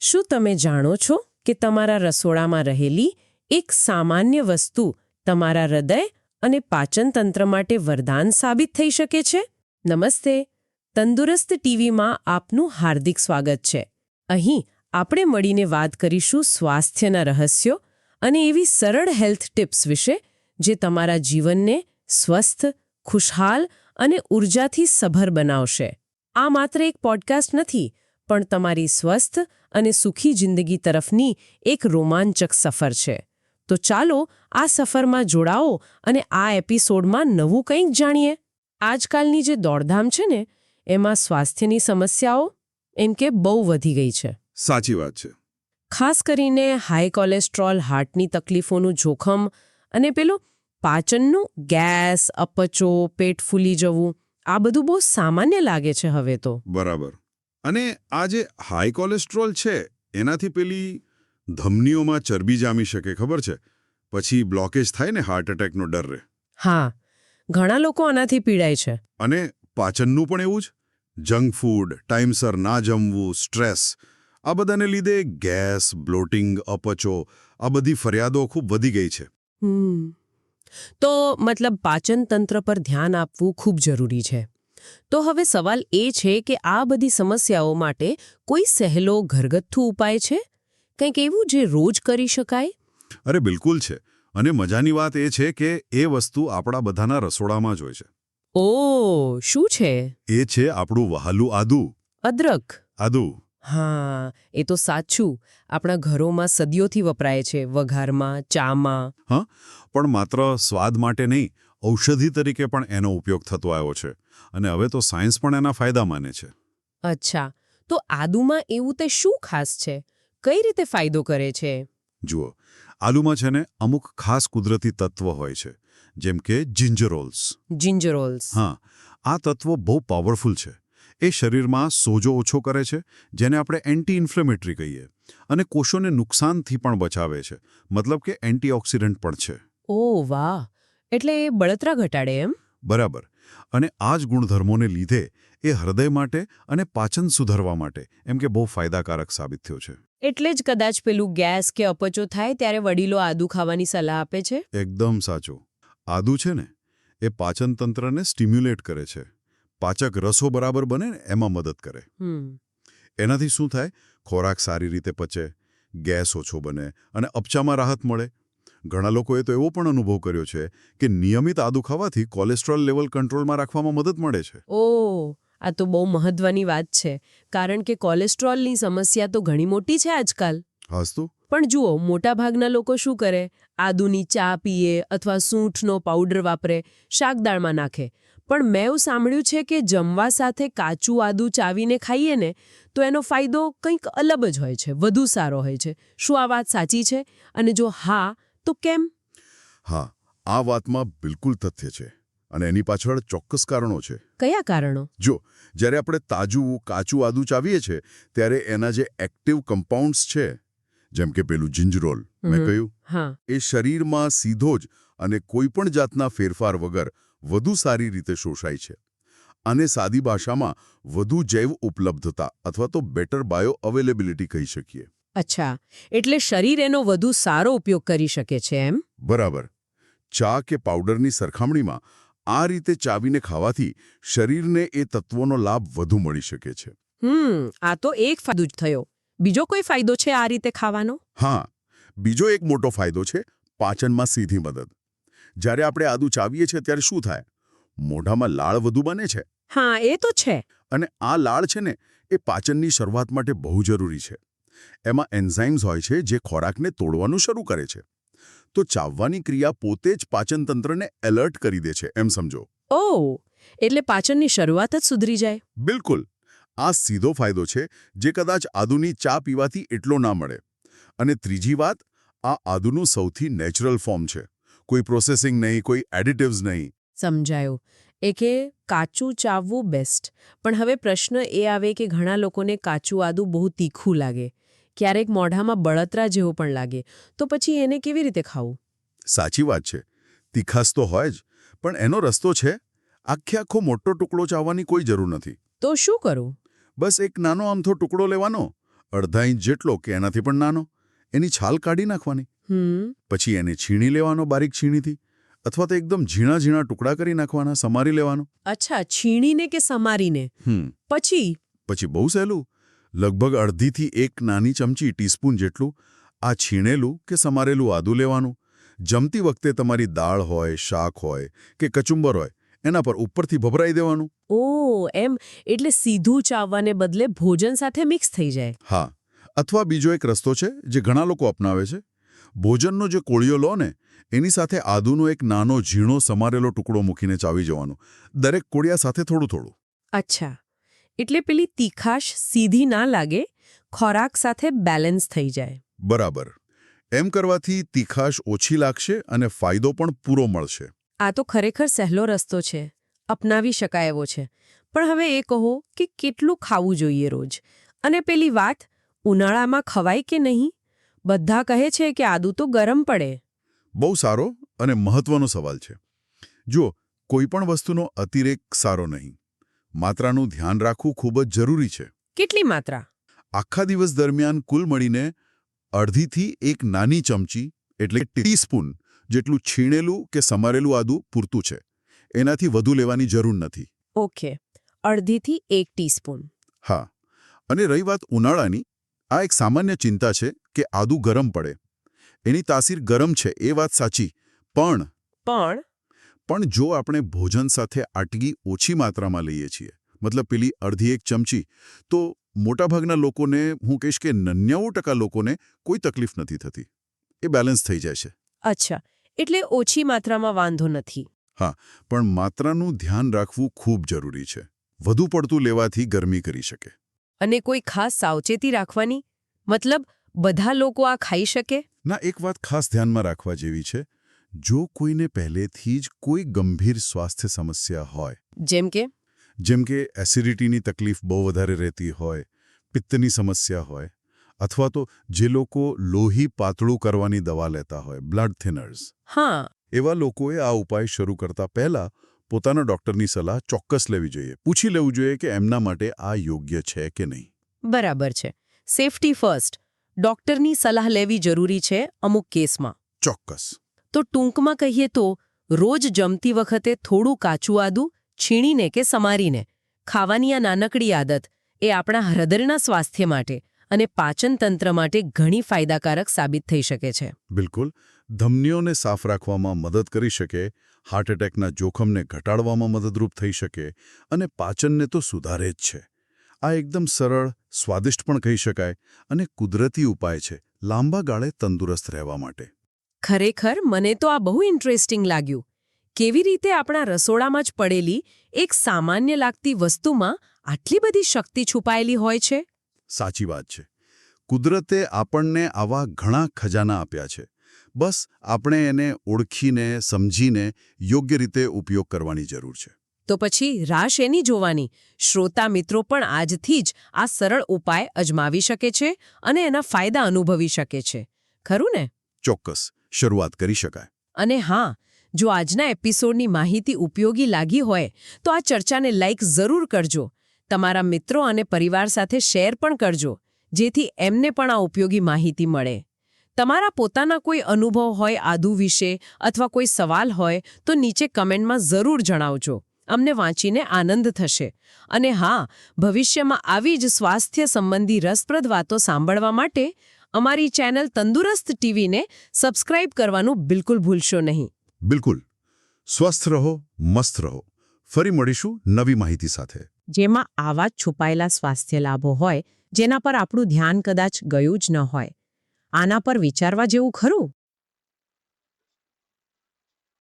શું તમે જાણો છો કે તમારા રસોડામાં રહેલી એક સામાન્ય વસ્તુ તમારા હૃદય અને પાચનતંત્ર માટે વરદાન સાબિત થઈ શકે છે? નમસ્તે, તંદુરસ્ત ટીવીમાં આપનું હાર્દિક સ્વાગત છે. અહીં આપણે મળીને વાત કરીશું સ્વાસ્થ્યના રહસ્યો અને એવી સરળ હેલ્થ ટિપ્સ વિશે જે તમારા જીવનને સ્વસ્થ, ખુશહાલ અને ઉર્જાથી સભર બનાવશે. આ માત્ર એક પોડકાસ્ટ નથી, પણ તમારી સ્વસ્થ અને સુખી જિંદગી તરફની એક રોમાંચક સફર છે. તો ચાલો આ સફરમાં જોડાઓ અને આ એપિસોડમાં નવું કંઈક જાણીએ. આજકાલની જે દોડધામ છે ને એમાં સ્વાસ્થ્યની સમસ્યાઓ એમ કે બહુ વધી ગઈ છે. સાચી વાત છે. ખાસ કરીને હાઈ કોલેસ્ટ્રોલ હાર્ટની તકલીફોનું જોખમ અને પેલું પાચનનું ગેસ અપચો પેટ ફૂલી જવું આ બધું બહુ સામાન્ય લાગે છે હવે તો. બરાબર. અને આ જે હાઈ કોલેસ્ટ્રોલ છે એનાથી પેલી ધમનીઓમાં ચરબી જામી શકે ખબર છે? પછી બ્લોકેજ થાય ને હાર્ટ એટેકનો ડર રહે. હા ઘણા લોકો આનાથી પીડાય છે. અને પાચનનું પણ એવું જ? જંક ફૂડ ટાઈમસર ના જમવું સ્ટ્રેસ આ બધાને લીધે ગેસ બ્લોટિંગ અપચો આ બધી ફરિયાદો ખૂબ વધી ગઈ છે. તો મતલબ પાચન તંત્ર પર ધ્યાન આપવું ખૂબ જરૂરી છે. તો હવે સવાલ એ છે કે આ બધી સમસ્યાઓ માટે કોઈ સહેલો ઘરગથ્થુ ઉપાય છે? કંઈક એવું જે રોજ કરી શકાય? અરે બિલકુલ છે. અને મજાની વાત એ છે કે એ વસ્તુ આપણા બધાના રસોડામાં જ હોય છે. ઓ શું છે? એ છે આપણું વહાલું આદુ. અદરક. આદુ. હા એ તો સાચું. આપણા ઘરોમાં સદીઓથી વપરાય છે. વઘારમાં ચામાં. પણ માત્ર સ્વાદ માટે નહીં ઔષધિ તરીકે પણ એનો ઉપયોગ થતો આવ્યો છે અને હવે તો સાયન્સ પણ એના ફાયદા માને છે. અચ્છા તો આદુમાં એવું તે શું ખાસ છે? કઈ રીતે ફાયદો કરે છે? જુઓ આલુમાં છે ને અમુક ખાસ કુદરતી તત્વ હોય છે જેમ કે જિંજરોલ્સ જિંજરોલ્સ હા આ તત્વો બહુ પાવરફુલ છે. એ શરીરમાં સોજો ઓછો કરે છે જેને આપણે એન્ટી ઇન્ફ્લેમેટરી કહીએ અને કોષોને નુકસાનથી પણ બચાવે છે મતલબ કે એન્ટીઓક્સિડન્ટ પણ છે. ઓ વાહ એટલે એ બળતરા ઘટાડે એમ? બરાબર. અને આ જ ગુણધર્મોને લીધે એ હૃદય માટે અને પાચન સુધારવા માટે એમ કે બહુ ફાયદાકારક સાબિત થયો છે. એટલે જ કદાચ પેલું ગેસ કે અપચો થાય ત્યારે વડીલો આદુ ખાવાની સલાહ આપે છે? એકદમ સાચું. આદુ છે ને એ પાચન તંત્રને સ્ટિમ્યુલેટ કરે છે. પાચક રસો બરાબર બને ને એમાં મદદ કરે. એનાથી શું થાય? ખોરાક સારી રીતે પચે ગેસ ઓછો બને અને અપચામાં રાહત મળે. ઘણા લોકોએ તો એવો પણ અનુભવ કર્યો છે કે નિયમિત આદુ ખાવાથી કોલેસ્ટ્રોલ લેવલ કંટ્રોલમાં રાખવામાં મદદ મળે છે. ઓ આ તો બહુ મહત્વની વાત છે. કારણ કે કોલેસ્ટ્રોલની સમસ્યા તો ઘણી મોટી છે આજકાલ. હાસ્તું પણ જુઓ મોટાભાગના લોકો શું કરે? આદુની ચા પીએ અથવા સૂંઠનો પાવડર વાપરે શાકદાળમાં નાખે. પણ મેં એવું સાંભળ્યું છે કે જમવા સાથે કાચું આદુ ચાવીને ખાઈએ ને તો એનો ફાયદો કંઈક અલગ જ હોય છે વધુ સારો હોય છે. શું આ વાત સાચી છે? અને જો હા તો કેમ? હા આ વાતમાં બિલકુલ તથ્ય છે અને એની પાછળ ચોક્કસ કારણો છે. કયા કારણો? જો જ્યારે આપણે તાજું કાચું આદુ ચાવીએ છીએ ત્યારે એના જે એક્ટિવ કમ્પાઉન્ડ્સ છે જેમ કે પેલું જિંજરોલ મેં કહ્યું એ શરીરમાં સીધો જ અને કોઈ પણ જાતના ફેરફાર વગર વધુ સારી રીતે શોષાય છે. અને સાદી ભાષામાં વધુ જૈવ ઉપલબ્ધતા અથવા તો બેટર બાયો અવેલેબિલિટી કહી શકીએ. અચ્છા એટલે શરીર એનો વધુ સારો ઉપયોગ કરી શકે છે એમ? બરાબર. ચા કે પાવડરની સરખામણીમાં આ રીતે ચાવીને ખાવાથી શરીરને એ તત્વોનો લાભ વધુ મળી શકે છે. હમ આ તો એક ફાયદો જ થયો. બીજો કોઈ ફાયદો છે આ રીતે ખાવાનો? હા બીજો એક મોટો ફાયદો છે પાચનમાં સીધી મદદ. જ્યારે આપણે આદુ ચાવીએ છીએ ત્યારે શું થાય? મોઢામાં લાળ વધુ બને છે. હા એ તો છે. અને આ લાળ છે ને એ પાચનની શરૂઆત માટે બહુ જરૂરી છે. એમાં એન્ઝાઇમ્સ હોય છે જે ખોરાકને તોડવાનું શરૂ કરે છે. તો ચાવવાની ક્રિયા પોતે જ પાચનતંત્રને એલર્ટ કરી દે છે એમ સમજો. ઓ એટલે પાચનની શરૂઆત જ સુધરી જાય. બિલકુલ. આ સીધો ફાયદો છે જે કદાચ આદુની ચા પીવાથી એટલો ના મળે. અને ત્રીજી વાત આ આદુનું સૌથી નેચરલ ફોર્મ છે. કોઈ પ્રોસેસિંગ નહીં કોઈ એડિટિવ્સ નહીં. સમજાયું. એ કે કાચું ચાવવું બેસ્ટ. પણ હવે પ્રશ્ન એ આવે કે ઘણા લોકોને કાચું આદુ બહુ તીખું લાગે. ક્યારેક મોઢામાં બળતરા જેવો પણ લાગે. તો પછી એને કેવી રીતે ખાવું? સાચી વાત છે. તીખાસ તો હોય જ પણ એનો રસ્તો છે આખે આખો મોટો ટુકડો ચાવવાની કોઈ જરૂર નથી. તો શું કરું? બસ એક નાનો આમથો ટુકડો લેવાનો અડધા ઇંચ જેટલો કે એનાથી પણ નાનો. એની છાલ કાઢી નાખવાની. પછી એને છીણી લેવાનો બારીક છીણીથી અથવા તો એકદમ ઝીણા ઝીણા ટુકડા કરી નાખવાના સમારી લેવાનો. અચ્છા છીણીને કે સમારીને? પછી? પછી બહુ સહેલું. લગભગ અડધીથી એક નાની ચમચી ટીસ્પૂન જેટલું આ છીણેલું કે સમારેલું આદું લેવાનું. જમતી વખતે તમારી દાળ હોય શાક હોય કે કચુંબર હોય એના પર ઉપરથી ભભરાઈ દેવાનું. ઓ એમ? એટલે સીધું ચાવવાને બદલે ભોજન સાથે મિક્સ થઈ જાય. હા અથવા બીજો એક રસ્તો છે જે ઘણા લોકો અપનાવે છે. ભોજનનો જે કોળિયો લો ને એની સાથે આદુનો એક નાનો ઝીણો સમારેલો ટુકડો મૂકીને ચાવી જવાનો. દરેક કોળિયા સાથે થોડું થોડું. અચ્છા. એટલે પેલી તીખાશ સીધી ના લાગે ખોરાક સાથે બેલેન્સ થઈ જાય. બરાબર. એમ કરવાથી તીખાશ ઓછી લાગશે અને ફાયદો પણ પૂરો મળશે. આ તો ખરેખર સહેલો રસ્તો છે. અપનાવી શકાય એવો છે. પણ હવે એ કહો કે કેટલું ખાવું જોઈએ રોજ? અને પેલી વાત ઉનાળામાં ખવાય કે નહીં? બધા કહે છે કે આદુ તો ગરમ પડે. બહુ સારો અને મહત્વનો સવાલ છે. જુઓ કોઈ પણ વસ્તુનો અતિરેક સારો નહીં. માત્રાનું ધ્યાન રાખવું ખૂબ જ જરૂરી છે. કેટલી માત્રા? આખા દિવસ દરમિયાન કુલ મળીને અડધીથી એક નાની ચમચી એટલે ટીસ્પૂન જેટલું છીણેલું કે સમારેલું આદું પૂરતું છે. એનાથી વધુ લેવાની જરૂર નથી. ઓકે. અડધીથી એક ટીસ્પૂન. હા. અને રહી વાત ઉનાળાની આ એક સામાન્ય ચિંતા છે કે આદુ ગરમ પડે. એની તાસીર ગરમ છે એ વાત સાચી. પણ પણ પણ જો આપણે ભોજન સાથે આટકી ઓછી માત્રામાં લઈએ છીએ મતલબ પેલી અડધી એક ચમચી તો મોટાભાગના લોકોને હું કહીશ કે નન્યાવું ટકા લોકોને કોઈ તકલીફ નથી થતી. એ બેલેન્સ થઈ જાય છે. અચ્છા એટલે ઓછી માત્રામાં વાંધો નથી. હા પણ માત્રાનું ધ્યાન રાખવું ખૂબ જરૂરી છે. વધુ પડતું લેવાથી ગરમી કરી શકે. અને કોઈ ખાસ સાવચેતી રાખવાની? મતલબ બધા લોકો આ ખાઈ શકે? ના એક વાત ખાસ ધ્યાનમાં રાખવા જેવી છે. જો કોઈને પહેલેથી જ કોઈ ગંભીર સ્વાસ્થ્ય સમસ્યા હોય જેમ કે? જેમ કે એસિડિટીની તકલીફ બહુ વધારે રહેતી હોય પિત્તની સમસ્યા હોય અથવા તો જે લોકો લોહી પાતળું કરવાની દવા લેતા હોય બ્લડ થિનર્સ હા. એવા લોકોએ આ ઉપાય શરૂ કરતા પહેલા પોતાના ડોક્ટરની સલાહ ચોક્કસ લેવી જોઈએ. પૂછી લેવું જોઈએ કે એમના માટે આ યોગ્ય છે કે નહીં. બરાબર છે. Safety first. ડોક્ટરની સલાહ લેવી જરૂરી છે અમુક કેસમાં. ચોક્કસ. તો ટૂંકમાં કહીએ તો, રોજ જમતી વખતે થોડું કાચું આદું છીણીને કે સમારીને, ખાવાની આ નાનકડી આદત એ આપણા હૃદયના સ્વાસ્થ્ય માટે અને પાચનતંત્ર માટે ઘણી ફાયદાકારક સાબિત થઈ શકે છે. બિલકુલ. ધમનીઓને સાફ રાખવામાં મદદ કરી શકે હાર્ટ એટેકના જોખમને ઘટાડવામાં મદદરૂપ થઈ શકે અને પાચનને તો સુધારે જ છે. આ એકદમ સરળ, સ્વાદિષ્ટ પણ કહી શકાય અને કુદરતી ઉપાય છે લાંબા ગાળે તંદુરસ્ત રહેવા માટે. ખરેખર મને તો આ બહુ ઇન્ટરેસ્ટિંગ લાગ્યું. કેવી રીતે આપણા રસોડામાં જ પડેલી એક સામાન્ય લાગતી વસ્તુમાં આટલી બધી શક્તિ છુપાયેલી હોય છે? સાચી વાત છે. કુદરતે આપણને આવા ઘણા ખજાના આપ્યા છે. બસ આપણે એને ઓળખીને સમજીને યોગ્ય રીતે ઉપયોગ કરવાની જરૂર છે. તો પછી રાશ એની જોવાની. શ્રોતા મિત્રો પણ આજથી જ આ સરળ ઉપાય અજમાવી શકે છે અને એના ફાયદા અનુભવી શકે છે. ખરું ને? ચોક્કસ. શરૂઆત કરી શકાય. અને હા, જો આજના એપિસોડની માહિતી ઉપયોગી લાગી હોય, તો આ ચર્ચાને લાઇક જરૂર કરજો. તમારા મિત્રો અને પરિવાર સાથે શેર પણ કરજો, જેથી એમને પણ આ ઉપયોગી માહિતી મળે. તમારા પોતાના કોઈ અનુભવ હોય આદુ વિશે અથવા કોઈ સવાલ હોય, તો નીચે કમેન્ટમાં જરૂર જણાવજો. અમને વાંચીને આનંદ થશે. અને હા, ભવિષ્યમાં આવી જ સ્વાસ્થ્ય સંબંધી રસપ્રદ વાતો સાંભળવા માટે અમારી ચેનલ તંદુરસ્ત ટીવીને સબસ્ક્રાઇબ કરવાનું બિલકુલ ભૂલશો નહીં. બિલકુલ. સ્વસ્થ રહો મસ્ત રહો. ફરી મળીશું નવી માહિતી સાથે. જેમાં આવા જ છુપાયેલા સ્વાસ્થ્ય લાભો હોય જેના પર આપણું ધ્યાન કદાચ ગયું જ ન હોય. આના પર વિચારવા જેવું ખરું?